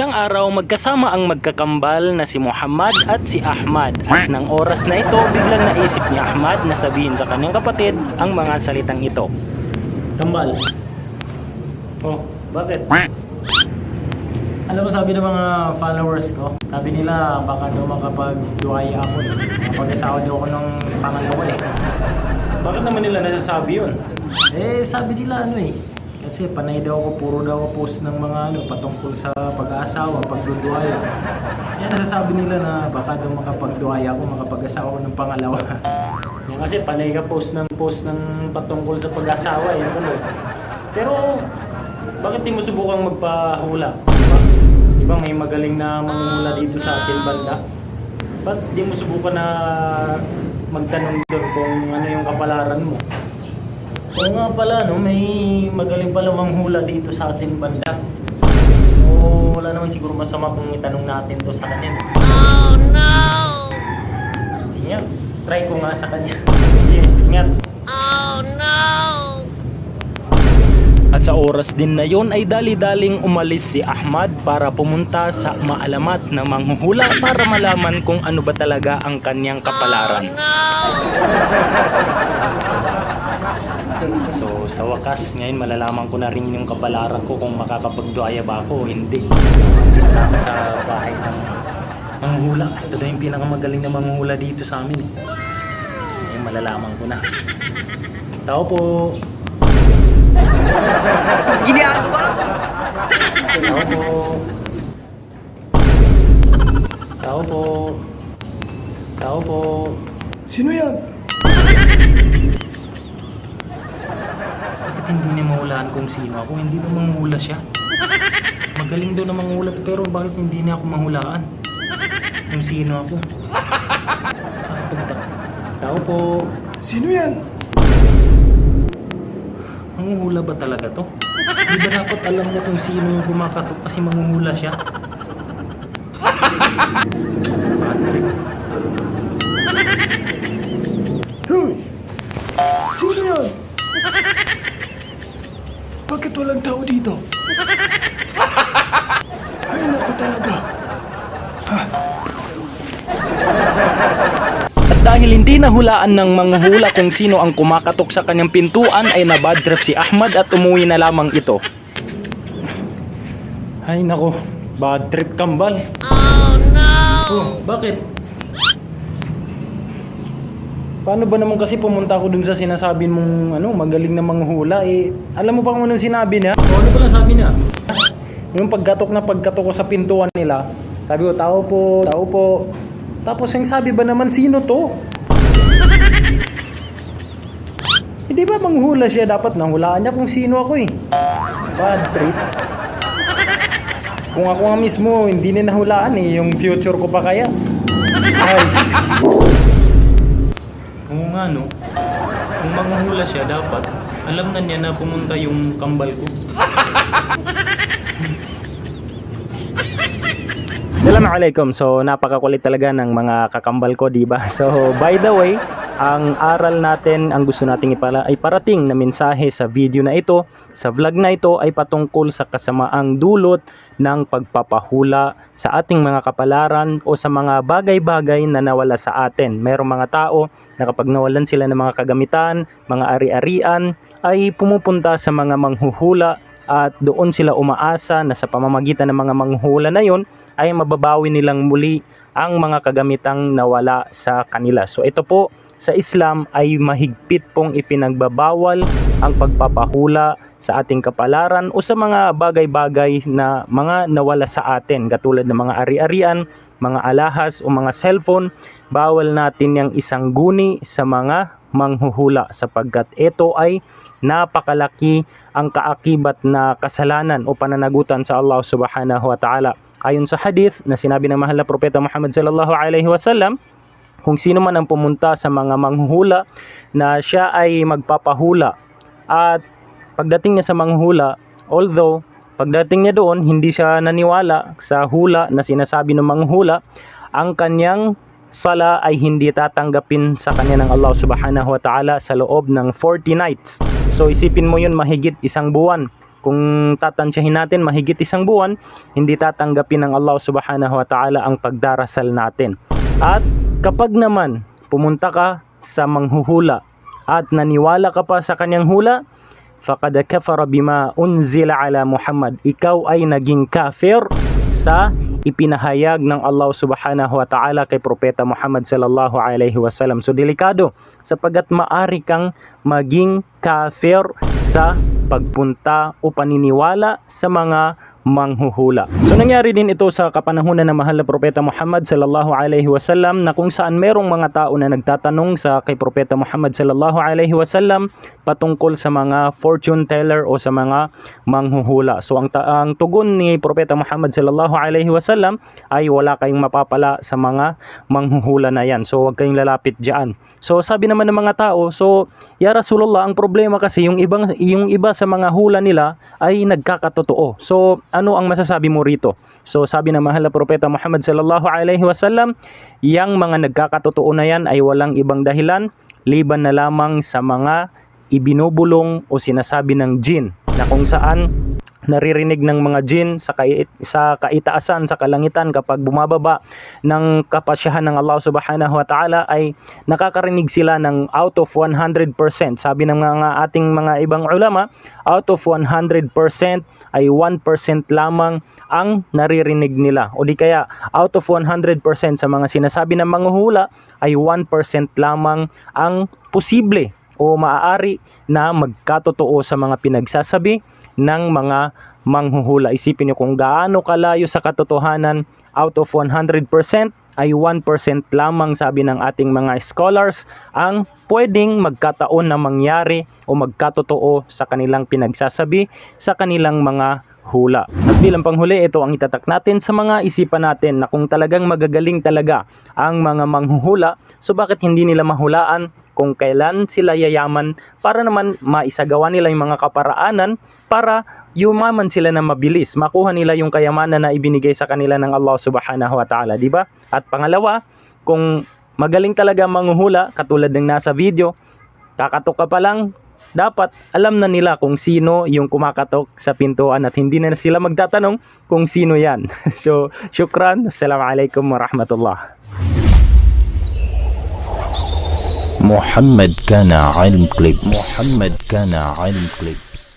Isang araw magkasama ang magkakambal na si Muhammad at si Ahmad at ng oras na ito biglang naisip ni Ahmad na sabihin sa kanyang kapatid ang mga salitang ito. Kambal. Oh, bakit? Alam mo sabi ng mga followers ko, sabi nila baka daw makapag-duaya ako eh. Makapag-asawa daw ako ng pangalawa eh. Bakit naman nila nasasabi yun? Eh sabi nila ano eh, kasi panay daw ako, puro daw post ng mga ano, patungkol sa pag-aasawa, pagduduaya. Kaya nasasabi nila na baka daw makapag-duaya ako, makapag-asawa ako ng pangalawa. Yan kasi panay ka post ng post ng patungkol sa pag-asawa eh. Ano? Pero bakit di mo subukang magpahula? Diba? Diba may magaling na mamumula dito sa atin banda? Ba't di mo subukan na magtanong doon kung ano yung kapalaran mo? Oo nga pala, no? may magaling pala manghula dito sa atin banda. So, wala naman siguro masama kung itanong natin to sa kanya. Oh no! Sige nga, try ko nga sa kanya. Sige, ingat. Oh no! At sa oras din na yon ay dali-daling umalis si Ahmad para pumunta sa maalamat na manghuhula para malaman kung ano ba talaga ang kanyang kapalaran. So sa wakas ngayon malalaman ko na rin yung kapalaran ko kung makakapagduaya ba ako o hindi. Ako sa bahay ng manghuhula. Ito daw yung pinakamagaling na manghuhula dito sa amin. Eh. Ngayon malalaman ko na. Tao po. Ginagawa? Tao po. Tao po. Tao po. Sino yan? Hindi niya mahulaan kung sino ako? Hindi ba manghula siya? Magaling daw na manghula pero bakit hindi niya ako mahulaan? Kung sino ako? Sakit Tao po. Sino yan? Manguhula ba talaga to? Di ba dapat alam mo kung sino yung kumakatok kasi manguhula siya? Patrick. Hoy! Bakit walang tao dito? Ay, naku talaga. At dahil hindi nahulaan ng manghula kung sino ang kumakatok sa kanyang pintuan ay nabad trip si Ahmad at umuwi na lamang ito. Ay nako, bad trip kambal. Oh no! Oh, bakit? Paano ba naman kasi pumunta ako dun sa sinasabi mong ano, magaling na manghula eh. Alam mo pa kung anong sinabi niya? O, ano pala sabi niya? Yung pagkatok na pagkatok ko sa pintuan nila, sabi ko, tao po, tao po. Tapos yung sabi ba naman, sino to? Hindi ba manghula siya? Dapat nahulaan niya kung sino ako eh. Bad trip. Kung ako nga mismo, hindi na nahulaan eh. Yung future ko pa kaya. Ay. Oo nga no. Kung manghula siya, dapat alam na niya na pumunta yung kambal ko. Assalamualaikum. So napakakulit talaga ng mga kakambal ko, 'di ba? So by the way, ang aral natin, ang gusto nating ipala ay parating na mensahe sa video na ito, sa vlog na ito ay patungkol sa kasamaang dulot ng pagpapahula sa ating mga kapalaran o sa mga bagay-bagay na nawala sa atin. Merong mga tao na kapag nawalan sila ng mga kagamitan, mga ari-arian, ay pumupunta sa mga manghuhula at doon sila umaasa na sa pamamagitan ng mga manghula na yon ay mababawi nilang muli ang mga kagamitang nawala sa kanila. So ito po sa Islam ay mahigpit pong ipinagbabawal ang pagpapahula sa ating kapalaran o sa mga bagay-bagay na mga nawala sa atin katulad ng mga ari-arian, mga alahas o mga cellphone. Bawal natin yung isang guni sa mga manghuhula sapagkat ito ay napakalaki ang kaakibat na kasalanan o pananagutan sa Allah Subhanahu wa Ta'ala. Ayon sa hadith na sinabi ng mahal na propeta Muhammad sallallahu alaihi wasallam, kung sino man ang pumunta sa mga manghuhula na siya ay magpapahula at pagdating niya sa manghula, although pagdating niya doon hindi siya naniwala sa hula na sinasabi ng manghula, ang kanyang sala ay hindi tatanggapin sa kanya ng Allah Subhanahu wa Ta'ala sa loob ng 40 nights. So isipin mo yun mahigit isang buwan kung tatansyahin natin mahigit isang buwan, hindi tatanggapin ng Allah subhanahu wa ta'ala ang pagdarasal natin. At kapag naman pumunta ka sa manghuhula at naniwala ka pa sa kanyang hula, faqad kafara bima unzila ala Muhammad. Ikaw ay naging kafir sa ipinahayag ng Allah subhanahu wa ta'ala kay Propeta Muhammad sallallahu alaihi wasallam. So delikado sapagat maari kang maging kafir sa pagpunta o paniniwala sa mga manghuhula. So nangyari din ito sa kapanahunan ng mahal na propeta Muhammad sallallahu alaihi wasallam na kung saan merong mga tao na nagtatanong sa kay propeta Muhammad sallallahu alaihi wasallam patungkol sa mga fortune teller o sa mga manghuhula. So ang, ang tugon ni propeta Muhammad sallallahu alaihi wasallam ay wala kayong mapapala sa mga manghuhula na yan. So huwag kayong lalapit diyan. So sabi naman ng mga tao, so ya Rasulullah, ang problema kasi yung ibang yung iba sa mga hula nila ay nagkakatotoo. So ano ang masasabi mo rito? So sabi ng mahal na propeta Muhammad sallallahu alaihi wasallam, yang mga nagkakatotoo na yan ay walang ibang dahilan liban na lamang sa mga ibinubulong o sinasabi ng jin na kung saan naririnig ng mga jin sa, kait, sa kaitaasan, sa kalangitan kapag bumababa ng kapasyahan ng Allah subhanahu wa ta'ala ay nakakarinig sila ng out of 100%. Sabi ng mga ating mga ibang ulama, out of 100% ay 1% lamang ang naririnig nila. O di kaya out of 100% sa mga sinasabi ng mga hula ay 1% lamang ang posible o maaari na magkatotoo sa mga pinagsasabi ng mga manghuhula. Isipin nyo kung gaano kalayo sa katotohanan out of 100% ay 1% lamang sabi ng ating mga scholars ang pwedeng magkataon na mangyari o magkatotoo sa kanilang pinagsasabi sa kanilang mga hula. At bilang panghuli, ito ang itatak natin sa mga isipan natin na kung talagang magagaling talaga ang mga manghuhula, so bakit hindi nila mahulaan kung kailan sila yayaman para naman maisagawa nila yung mga kaparaanan para yumaman sila na mabilis, makuha nila yung kayamanan na ibinigay sa kanila ng Allah Subhanahu wa Ta'ala, di ba? At pangalawa, kung magaling talaga manghuhula katulad ng nasa video, kakatok ka pa lang, dapat alam na nila kung sino yung kumakatok sa pintuan at hindi na sila magtatanong kung sino yan. so, syukran. Assalamualaikum warahmatullah. محمد كان علم كليبس محمد كان علم كليبس